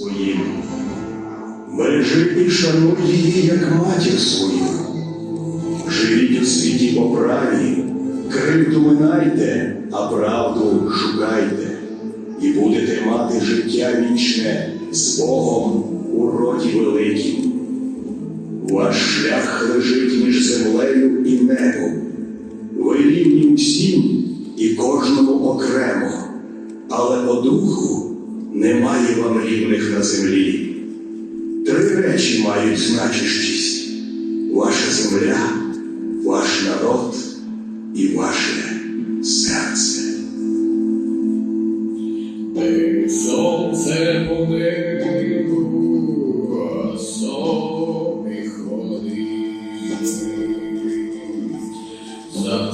своїм. Бережи і шануй її, як матір свою. Живіть у світі по праві, кривду минайте, а правду шукайте, і будете мати життя вічне з Богом у роді великім. Ваш шлях лежить між землею і небом. Ви рівні усім і кожному окремо, але по духу немає вам рівних на землі. Три речі мають значущість: ваша земля, ваш народ і ваше серце. Сонце по небу, а собі ходить. За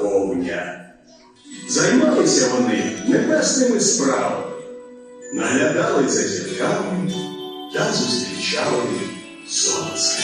повня. Займалися вони небесними справами, наглядали за зірками та зустрічали сонце.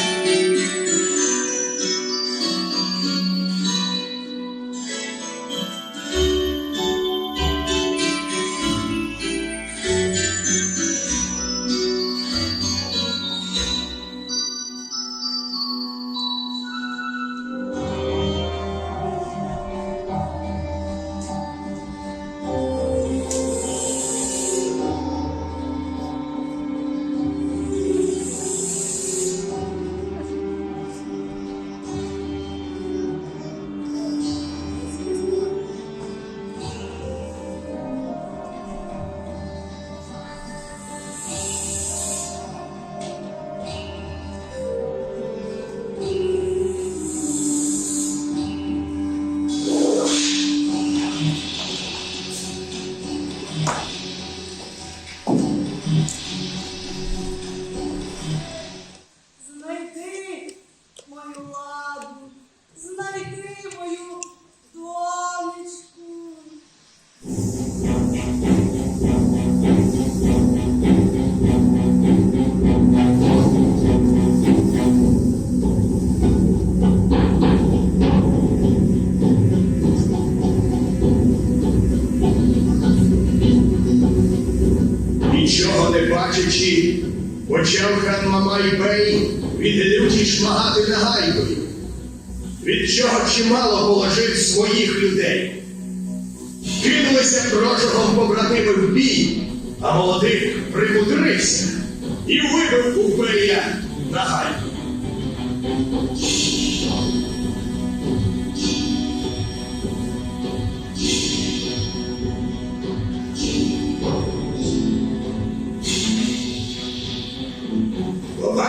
Почав хан Мамай Бей від люті шмагати нагайкою, від чого чимало положив своїх людей. Кинулися прожогом побратими в бій, а молодик примудрився і вибив у Бея нагайку.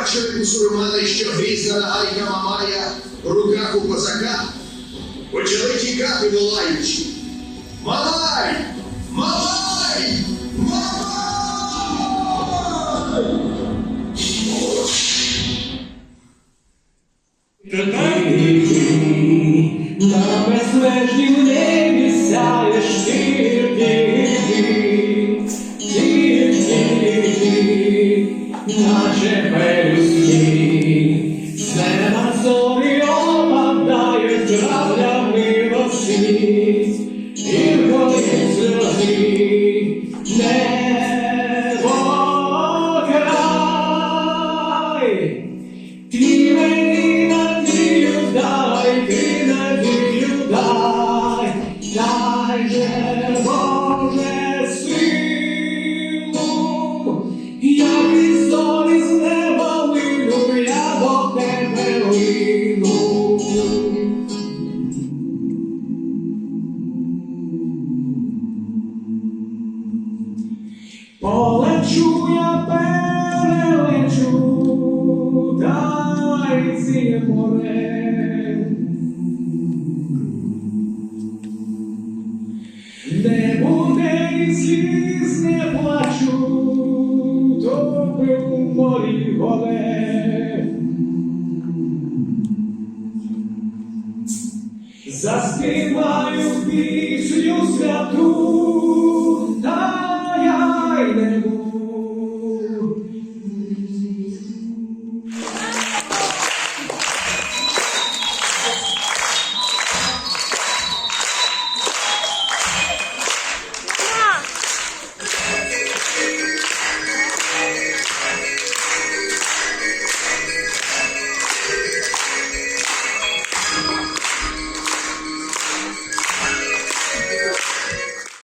Побачив мусульмани, що грізна нагайка мамая в руках у козака, почали тікати, волаючи. Мамай! Мамай! Мамай! Тепер ти на безмежнім небі сяєш тільки наче пелюстки, з неба зорі опадають краплями роси, і вгорить сльози, небо Полечу я перелечу, дай сіє море. Не буде ні сліз, не плачу, тоби у морі голе. Заспіваю пісню святу, та я й не